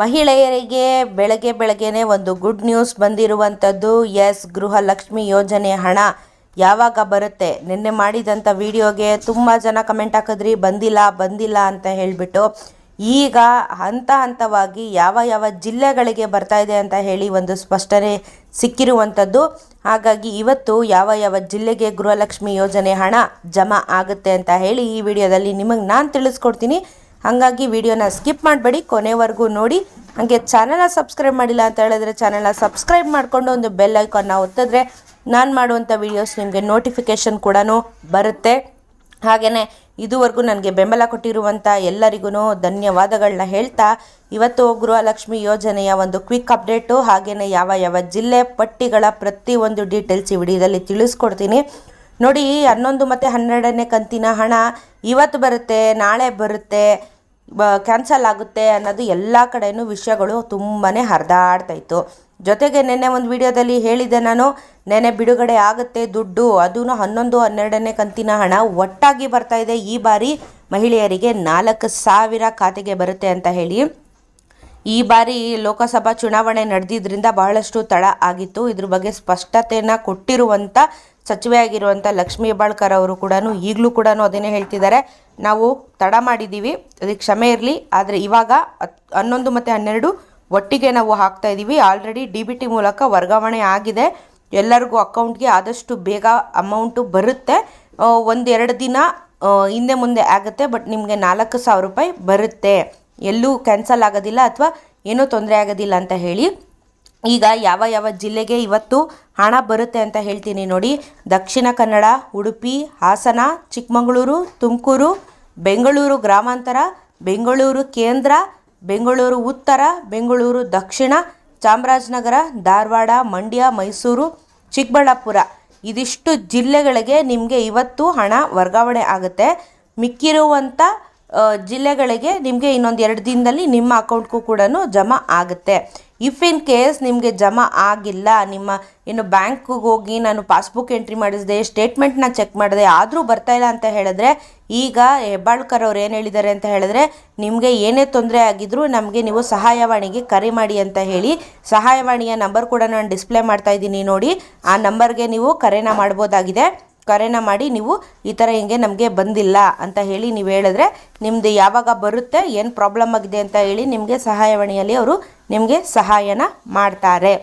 ಮಹಿಳೆಯರಿಗೆ ಬೆಳಗ್ಗೆ ಬೆಳಗ್ಗೆನೆ ಒಂದು ಗುಡ್ ನ್ಯೂಸ್ ಬಂದಿರುವಂಥದ್ದು. ಎಸ್ ಗೃಹಲಕ್ಷ್ಮಿ ಯೋಜನೆ ಹಣ ಯಾವಾಗ ಬರುತ್ತೆ? ನಿನ್ನೆ ಮಾಡಿದಂಥ ವಿಡಿಯೋಗೆ ತುಂಬ ಜನ ಕಮೆಂಟ್ ಹಾಕಿದ್ರಿ, ಬಂದಿಲ್ಲ ಬಂದಿಲ್ಲ ಅಂತ ಹೇಳಿಬಿಟ್ಟು. ಈಗ ಹಂತ ಹಂತವಾಗಿ ಯಾವ ಯಾವ ಜಿಲ್ಲೆಗಳಿಗೆ ಬರ್ತಾ ಇದೆ ಅಂತ ಹೇಳಿ ಒಂದು ಸ್ಪಷ್ಟನೆ ಸಿಕ್ಕಿರುವಂಥದ್ದು. ಹಾಗಾಗಿ ಇವತ್ತು ಯಾವ ಯಾವ ಜಿಲ್ಲೆಗೆ ಗೃಹಲಕ್ಷ್ಮಿ ಯೋಜನೆ ಹಣ ಜಮಾ ಆಗುತ್ತೆ ಅಂತ ಹೇಳಿ ಈ ವಿಡಿಯೋದಲ್ಲಿ ನಿಮಗೆ ನಾನು ತಿಳಿಸ್ಕೊಡ್ತೀನಿ. ಹಾಗಾಗಿ ವಿಡಿಯೋನ ಸ್ಕಿಪ್ ಮಾಡಬೇಡಿ, ಕೊನೆವರೆಗೂ ನೋಡಿ. ಹಾಗೆ ಚಾನಲ್ನ ಸಬ್ಸ್ಕ್ರೈಬ್ ಮಾಡಿಲ್ಲ ಅಂತ ಹೇಳಿದ್ರೆ ಚಾನಲ್ನ ಸಬ್ಸ್ಕ್ರೈಬ್ ಮಾಡಿಕೊಂಡು ಒಂದು ಬೆಲ್ ಐಕಾನ್ನ ಒತ್ತಿದ್ರೆ ನಾನು ಮಾಡುವಂಥ ವೀಡಿಯೋಸ್ ನಿಮಗೆ ನೋಟಿಫಿಕೇಷನ್ ಕೂಡ ಬರುತ್ತೆ. ಹಾಗೆಯೇ ಇದುವರೆಗೂ ನನಗೆ ಬೆಂಬಲ ಕೊಟ್ಟಿರುವಂಥ ಎಲ್ಲರಿಗೂ ಧನ್ಯವಾದಗಳನ್ನ ಹೇಳ್ತಾ, ಇವತ್ತು ಗೃಹಲಕ್ಷ್ಮಿ ಯೋಜನೆಯ ಒಂದು ಕ್ವಿಕ್ ಅಪ್ಡೇಟು ಹಾಗೆಯೇ ಯಾವ ಯಾವ ಜಿಲ್ಲೆ ಪಟ್ಟಿಗಳ ಪ್ರತಿಯೊಂದು ಡೀಟೇಲ್ಸ್ ಈ ವಿಡಿಯೋದಲ್ಲಿ ತಿಳಿಸ್ಕೊಡ್ತೀನಿ. ನೋಡಿ, ಹನ್ನೊಂದು ಮತ್ತು ಹನ್ನೆರಡನೇ ಕಂತಿನ ಹಣ ಇವತ್ತು ಬರುತ್ತೆ, ನಾಳೆ ಬರುತ್ತೆ. ಕ್ಯಾನ್ಸಲ್ ಆಗುತ್ತೆ ಅನ್ನೋದು ಎಲ್ಲ ಕಡೆಯೂ ವಿಷಯಗಳು ತುಂಬಾ ಹರಿದಾಡ್ತಾ ಇತ್ತು. ಜೊತೆಗೆ ನೆನ್ನೆ ಒಂದು ವಿಡಿಯೋದಲ್ಲಿ ಹೇಳಿದೆ ನಾನು ನೆನೆ ಬಿಡುಗಡೆ ಆಗುತ್ತೆ ದುಡ್ಡು ಅದೂ ಹನ್ನೊಂದು, ಹನ್ನೆರಡನೇ ಕಂತಿನ ಹಣ ಒಟ್ಟಾಗಿ ಬರ್ತಾ ಇದೆ. ಈ ಬಾರಿ ಮಹಿಳೆಯರಿಗೆ ನಾಲ್ಕು ಸಾವಿರ ಖಾತೆಗೆ ಬರುತ್ತೆ ಅಂತ ಹೇಳಿ. ಈ ಬಾರಿ ಲೋಕಸಭಾ ಚುನಾವಣೆ ನಡೆದಿದ್ದರಿಂದ ಬಹಳಷ್ಟು ತಡ ಆಗಿತ್ತು. ಇದ್ರ ಬಗ್ಗೆ ಸ್ಪಷ್ಟತೆಯನ್ನು ಕೊಟ್ಟಿರುವಂಥ ಸಚಿವೆ ಆಗಿರುವಂಥ ಲಕ್ಷ್ಮೀ ಹೆಬ್ಬಾಳ್ಕರ್ ಅವರು ಕೂಡ ಈಗಲೂ ಕೂಡ ಅದನ್ನೇ ಹೇಳ್ತಿದ್ದಾರೆ. ನಾವು ತಡ ಮಾಡಿದ್ದೀವಿ ಅದಕ್ಕೆ ಕ್ಷಮೆ ಇರಲಿ, ಆದರೆ ಇವಾಗ ಹನ್ನೊಂದು ಮತ್ತು ಹನ್ನೆರಡು ಒಟ್ಟಿಗೆ ನಾವು ಹಾಕ್ತಾ ಇದ್ದೀವಿ ಆಲ್ರೆಡಿ ಡಿ ಬಿ ಟಿ ಮೂಲಕ ವರ್ಗಾವಣೆ ಆಗಿದೆ. ಎಲ್ಲರಿಗೂ ಅಕೌಂಟ್ಗೆ ಆದಷ್ಟು ಬೇಗ ಅಮೌಂಟು ಬರುತ್ತೆ. ಒಂದೆರಡು ದಿನ ಹಿಂದೆ ಮುಂದೆ ಆಗುತ್ತೆ, ಬಟ್ ನಿಮಗೆ ನಾಲ್ಕು ಸಾವಿರ ರೂಪಾಯಿ ಬರುತ್ತೆ. ಎಲ್ಲೂ ಕ್ಯಾನ್ಸಲ್ ಆಗೋದಿಲ್ಲ ಅಥವಾ ಏನೂ ತೊಂದರೆ ಆಗೋದಿಲ್ಲ ಅಂತ ಹೇಳಿ. ಈಗ ಯಾವ ಯಾವ ಜಿಲ್ಲೆಗೆ ಇವತ್ತು ಹಣ ಬರುತ್ತೆ ಅಂತ ಹೇಳ್ತೀನಿ ನೋಡಿ. ದಕ್ಷಿಣ ಕನ್ನಡ, ಉಡುಪಿ, ಹಾಸನ, ಚಿಕ್ಕಮಗಳೂರು, ತುಮಕೂರು, ಬೆಂಗಳೂರು ಗ್ರಾಮಾಂತರ, ಬೆಂಗಳೂರು ಕೇಂದ್ರ, ಬೆಂಗಳೂರು ಉತ್ತರ, ಬೆಂಗಳೂರು ದಕ್ಷಿಣ, ಚಾಮರಾಜನಗರ, ಧಾರವಾಡ, ಮಂಡ್ಯ, ಮೈಸೂರು, ಚಿಕ್ಕಬಳ್ಳಾಪುರ. ಇದಿಷ್ಟು ಜಿಲ್ಲೆಗಳಿಗೆ ನಿಮಗೆ ಇವತ್ತು ಹಣ ವರ್ಗಾವಣೆ ಆಗುತ್ತೆ. ಮಿಕ್ಕಿರುವಂಥ ಜಿಲ್ಲೆಗಳಿಗೆ ನಿಮಗೆ ಇನ್ನೊಂದು ಎರಡು ದಿನದಲ್ಲಿ ನಿಮ್ಮ ಅಕೌಂಟ್ಗೂ ಕೂಡ ಜಮಾ ಆಗುತ್ತೆ. ಇಫ್ ಇನ್ ಕೇಸ್ ನಿಮಗೆ ಜಮಾ ಆಗಿಲ್ಲ, ನಿಮ್ಮ ಇನ್ನು ಬ್ಯಾಂಕ್ಗೆ ಹೋಗಿ ನಾನು ಪಾಸ್ಬುಕ್ ಎಂಟ್ರಿ ಮಾಡಿಸಿದೆ, ಸ್ಟೇಟ್ಮೆಂಟ್ನ ಚೆಕ್ ಮಾಡಿದೆ, ಆದರೂ ಬರ್ತಾ ಇಲ್ಲ ಅಂತ ಹೇಳಿದ್ರೆ, ಈಗ ಹೆಬ್ಬಾಳ್ಕರ್ ಅವ್ರು ಏನು ಹೇಳಿದ್ದಾರೆ ಅಂತ ಹೇಳಿದ್ರೆ, ನಿಮಗೆ ಏನೇ ತೊಂದರೆ ಆಗಿದ್ರೂ ನಮಗೆ ನೀವು ಸಹಾಯವಾಣಿಗೆ ಕರೆ ಮಾಡಿ ಅಂತ ಹೇಳಿ, ಸಹಾಯವಾಣಿಯ ನಂಬರ್ ಕೂಡ ನಾನು ಡಿಸ್ಪ್ಲೇ ಮಾಡ್ತಾ ಇದ್ದೀನಿ ನೋಡಿ, ಆ ನಂಬರ್ಗೆ ನೀವು ಕರೆನ ಮಾಡ್ಬೋದಾಗಿದೆ. ಕರೆನ ಮಾಡಿ ನೀವು ಈ ಥರ ಹಿಂಗೆ ನಮಗೆ ಬಂದಿಲ್ಲ ಅಂತ ಹೇಳಿ ನೀವು ಹೇಳಿದ್ರೆ ನಿಮ್ಮದು ಯಾವಾಗ ಬರುತ್ತೆ, ಏನು ಪ್ರಾಬ್ಲಮ್ ಆಗಿದೆ ಅಂತ ಹೇಳಿ ನಿಮಗೆ ಸಹಾಯವಾಣಿಯಲ್ಲಿ ಅವರು ನಿಮಗೆ ಸಹಾಯನ ಮಾಡ್ತಾರೆ.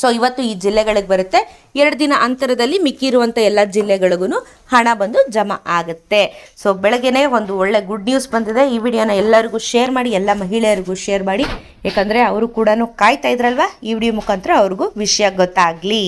ಸೊ ಇವತ್ತು ಈ ಜಿಲ್ಲೆಗಳಿಗೆ ಬರುತ್ತೆ. ಎರಡು ದಿನ ಅಂತರದಲ್ಲಿ ಮಿಕ್ಕಿರುವಂಥ ಎಲ್ಲ ಜಿಲ್ಲೆಗಳಿಗೂ ಹಣ ಬಂದು ಜಮಾ ಆಗುತ್ತೆ. ಸೊ ಬೆಳಗ್ಗೆನೇ ಒಂದು ಒಳ್ಳೆ ಗುಡ್ ನ್ಯೂಸ್ ಬಂದಿದೆ. ಈ ವಿಡಿಯೋನ ಎಲ್ಲರಿಗೂ ಶೇರ್ ಮಾಡಿ, ಎಲ್ಲ ಮಹಿಳೆಯರಿಗೂ ಶೇರ್ ಮಾಡಿ. ಯಾಕಂದರೆ ಅವರು ಕೂಡ ಕಾಯ್ತಾ ಇದ್ರಲ್ವ? ಈ ವಿಡಿಯೋ ಮುಖಾಂತರ ಅವ್ರಿಗೂ ವಿಷಯ ಗೊತ್ತಾಗಲಿ.